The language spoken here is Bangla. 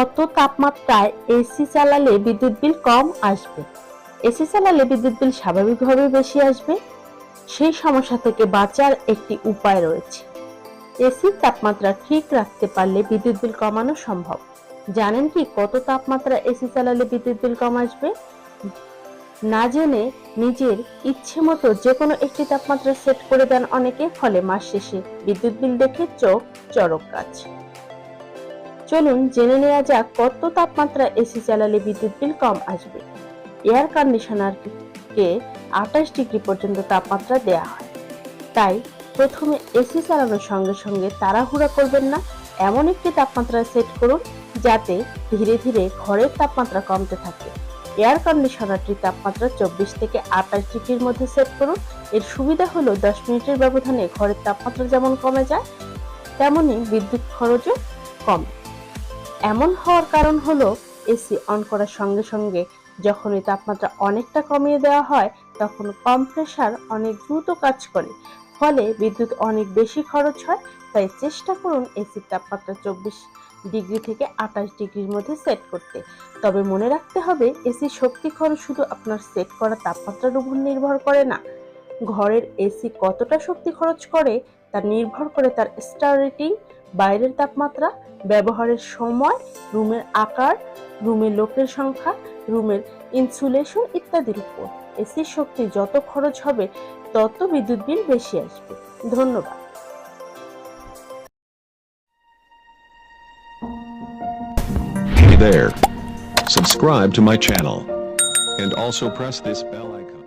কত তাপমাত্রায় এসি চালালে বিদ্যুৎ বিল কম আসবে। এসি চালালে বিদ্যুৎ বিল স্বাভাবিকভাবে বেশি আসবে। সেই সমস্যা থেকে বাঁচার একটি উপায় রয়েছে। এসির তাপমাত্রা ঠিক রাখতে পারলে বিদ্যুৎ বিল কমানো সম্ভব। জানেন কি কত তাপমাত্রা এসি চালালে বিদ্যুৎ বিল কম আসবে? না জেনে নিজের ইচ্ছে মতো যে কোনো একটি তাপমাত্রা সেট করে দেন অনেকে, ফলে মাস শেষে বিদ্যুৎ বিল দেখে চোখ চরক কাজ চলুন জেনে নেওয়া যাক, কত তাপমাত্রা এসি চালালে বিদ্যুৎ বিল কম আসবে? এয়ার কন্ডিশনারকে আঠাশ ডিগ্রি পর্যন্ত তাপমাত্রা দেয়া হয়। তাই প্রথমে এসি চালানোর সঙ্গে সঙ্গে তাড়াহুড়া করবেন না, এমন একটি তাপমাত্রা সেট করুন, যাতে ধীরে ধীরে ঘরের তাপমাত্রা কমতে থাকে। এয়ার কন্ডিশনারটির তাপমাত্রা চব্বিশ থেকে আঠাশ ডিগ্রির মধ্যে সেট করুন। এর সুবিধা হলো দশ মিনিটের ব্যবধানে ঘরের তাপমাত্রা যেমন কমে যায় তেমনই বিদ্যুৎ খরচও কমে। এমন হওয়ার কারণ হলো, এসি অন করার সঙ্গে সঙ্গে যখন এই তাপমাত্রা অনেকটা কমিয়ে দেওয়া হয়, তখন কম্প্রেসার অনেক দ্রুত কাজ করে। ফলে বিদ্যুৎ অনেক বেশি খরচ হয়, তাই চেষ্টা করুন এসির তাপমাত্রা চব্বিশ ডিগ্রি থেকে আঠাশ ডিগ্রির মধ্যে সেট করতে। তবে মনে রাখতে হবে এসির শক্তি খরচ শুধু আপনার সেট করা তাপমাত্রার উপর নির্ভর করে না। ঘরের এসি কতটা শক্তি খরচ করে, তা নির্ভর করে তার স্টার রেটিং বাইরের তাপমাত্রা, ব্যবহারের সময়, রুমের আকার, রুমের লোকের সংখ্যা, রুমের ইনসুলেশন ইত্যাদির উপর এসির শক্তি যত খরচ হবে, তত বিদ্যুৎ বিল বেশি আসবে ধন্যবাদ there. Subscribe to my channel. And also press this bell icon.